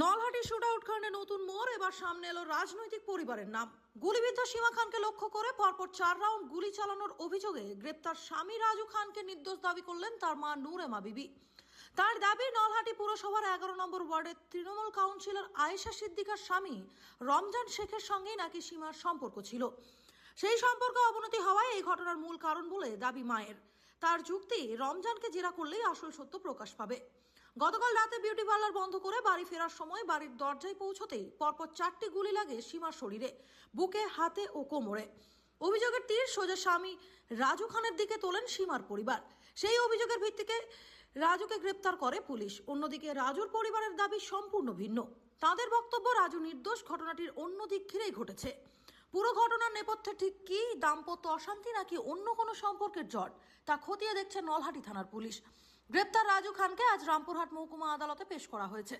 Nalhati shoot out কাণ্ডে নতুন মোড়, এবার সামনে এলো রাজনৈতিক পরিবারের নাম। গুলিবিদ্ধ সীমা খানকে লক্ষ্য করে পরপর চার রাউন্ড গুলি চালানোর অভিযোগে গ্রেপ্তার স্বামী রাজু খানকে নির্দোষ দাবি করলেন তার মা নূরেমা বিবি। তার দাবি, নলহাটি পুরসভার এগারো নম্বর ওয়ার্ডের তৃণমূল কাউন্সিলর আয়েশা সিদ্দিকার স্বামী রমজান শেখের সঙ্গেই নাকি সীমার সম্পর্ক ছিল। সেই সম্পর্কে অবনতি হওয়ায় এই ঘটনার মূল কারণ বলে দাবি মায়ের। তার যুক্তি, রমজানকে জেরা করলেই আসল সত্য প্রকাশ পাবে। গতকাল রাতে বিউটি পার্লার বন্ধ করে বাড়ি ফেরার সময় বাড়ির দরজায় পৌঁছতেই পরপর চারটি গুলি লাগে সীমার শরীরে, বুকে, হাতে ও কোমরে। অভিযোগের তীর সোজা স্বামী রাজু খানের দিকে তোলেন সীমার পরিবার। সেই অভিযোগের ভিত্তিতে রাজুকে গ্রেপ্তার করে পুলিশ। অন্যদিকে রাজুর পরিবারের দাবি সম্পূর্ণ ভিন্ন। তাদের বক্তব্য, রাজু নির্দোষ, ঘটনাটির অন্য দিক ঘিরেই ঘটেছে। পুরো ঘটনার নেপথ্যে ঠিক কি, দাম্পত্য অশান্তি নাকি অন্য কোনো সম্পর্কের জট, তা খতিয়ে দেখছে নলহাটি থানার পুলিশ। গ্রেপ্তার রাজু খানকে আজ রামপুরহাট মহকুমা আদালতে পেশ করা হয়েছে।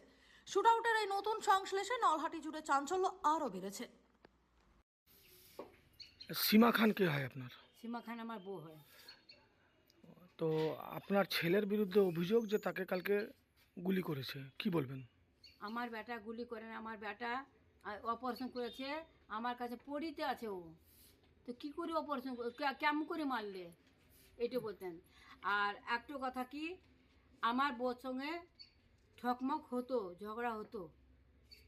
শুটআউটের এই নতুন সংশ্লেষে নলহাটি জুড়ে চাঞ্চল্য আরও বেড়েছে। সীমা খান কে হয় আপনার? সীমা খান আমার বউ হয়। তো আপনার ছেলের বিরুদ্ধে অভিযোগ যে তাকে কালকে গুলি করেছে কি বলবেন? আমার বেটা গুলি করে না আমার বেটা অপারেশন করেছে আমার কাছে পড়িতে আছে ও। তো কি করে অপারেশন কেমন করে মারলে? এটা বলতেন। আর একটা কথা কি আমার বউর সঙ্গে ঠকমক হতো ঝগড়া হতো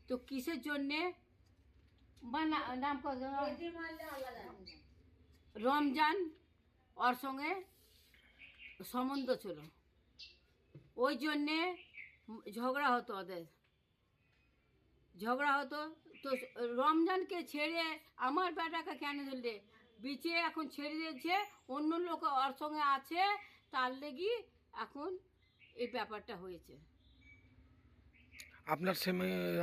তো কিসের জন্যে? বা নাম রমজান ওর সঙ্গে সম্বন্ধ ছিল। ওই জন্যে ঝগড়া হতো ওদের। ঝগড়া হতো তো রমজানকে ছেড়ে আমার বেটাকে কেন ধরলে? বিচে এখন ছেড়ে দিয়েছে অন্য লোক ওর সঙ্গে আছে তার লেগি এখন এই ব্যাপারটা হয়েছে। আপনার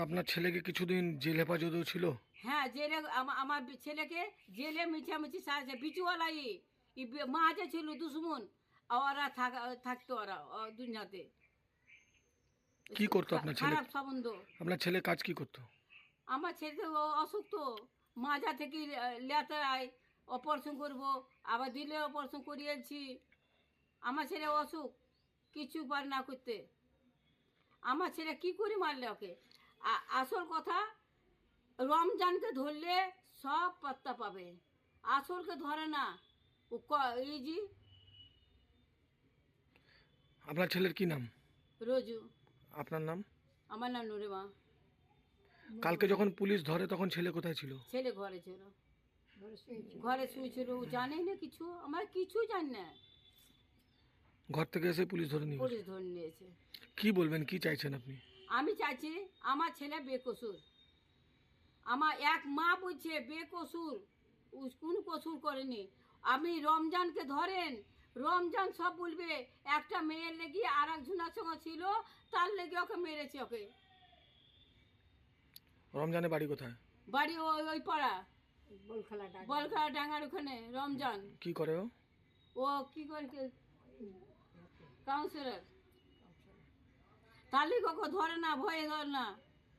আপনার ছেলেকে কিছুদিন জেল হেফাজতেও ছিল? হ্যাঁ জেলে আমার ছেলেকে জেলে মিছামিছি সাজে বিচুয়ালাই ই মাঝে ছিল দুশ্মন ওরা থাক থাকতো ওরা দুনিয়াতে। কি করতো আপনার ছেলে? খারাপ সম্বন্ধ। আপনার ছেলে কাজ কি করতো? আমার ছেলে তো অসুখ তো মাজা থেকে লেতায় অপারেশন করব আবার দিলে অপারেশন করিয়েছি। আমার ছেলে অসুখ কিছু পারে না করতে। আমার ছেলে কি করে মারলে ওকে? আসল কথা রমজানকে ধরলে সব পাত্তা পাবে। আসলকে ধরে না। ও ক- এই জি আপনার ছেলের কি নাম? রোজু। আপনার নাম? আমার নাম নুরেমা। কালকে যখন পুলিশ ধরে তখন ছেলে কোথায় ছিল? ছেলে ঘরে ছিল। ঘরে শুয়েছিল ও জানে না কিছু আমার কিছু জানি না। ঘর থেকে এসে পুলিশ ধরে নিয়ে পুলিশ ধরে নিয়েছে। কি বলবেন কি চাইছেন আপনি? আমি চাইছি আমার ছেলে বেকসুর। আমার এক মা বলছে বেকসুর কোন কসুর করেনি? আমি রমজানকে ধরেন রমজান সব বলবে একটা মেয়ের লেগে আর একজনের সঙ্গে ছিল তার লেগে ওকে মেরেছে ওকে। রমজানের বাড়ি কোথায়? বাড়ি ওই ওই পাড়া। বলখলা ডাঙ্গার ওখানে রমজান। কি করে ও? ও কি করে কাউন্সিলর তালি ধরে না ভয়ে ধরে না।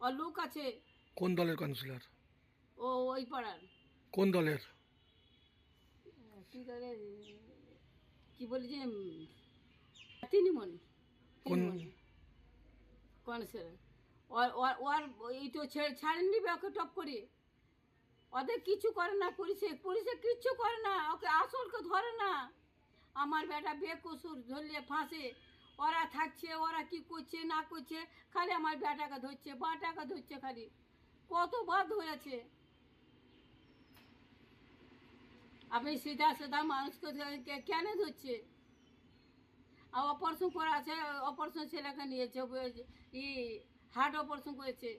ও লোক আছে। কোন দলের কাউন্সিলর ও ওই পাড়ার। কোন দলের? কি করে কি বলি যে কোন কাউন্সিলর ওর ওর ওর এই তো ছেড়ে ছাড়েন নিবে ওকে টপ করে? ওদের কিছু করে না পুলিশে পুলিশে কিচ্ছু করে না, ওকে আসলকে ধরে না। আমার বেটা বেকসুর ধরলে ফাঁসে, ওরা থাকছে, ওরা কি করছে, না করছে, খালি আমার বেটাকে ধরছে, বাটাকে ধরছে খালি। কতবার ধরেছে। আপনি সিধা সিধা মানুষকে কেন ধরছে? আর অপারেশন করা আছে অপারেশন ছেলেকে নিয়েছে ই হার্ট অপারেশন করেছে।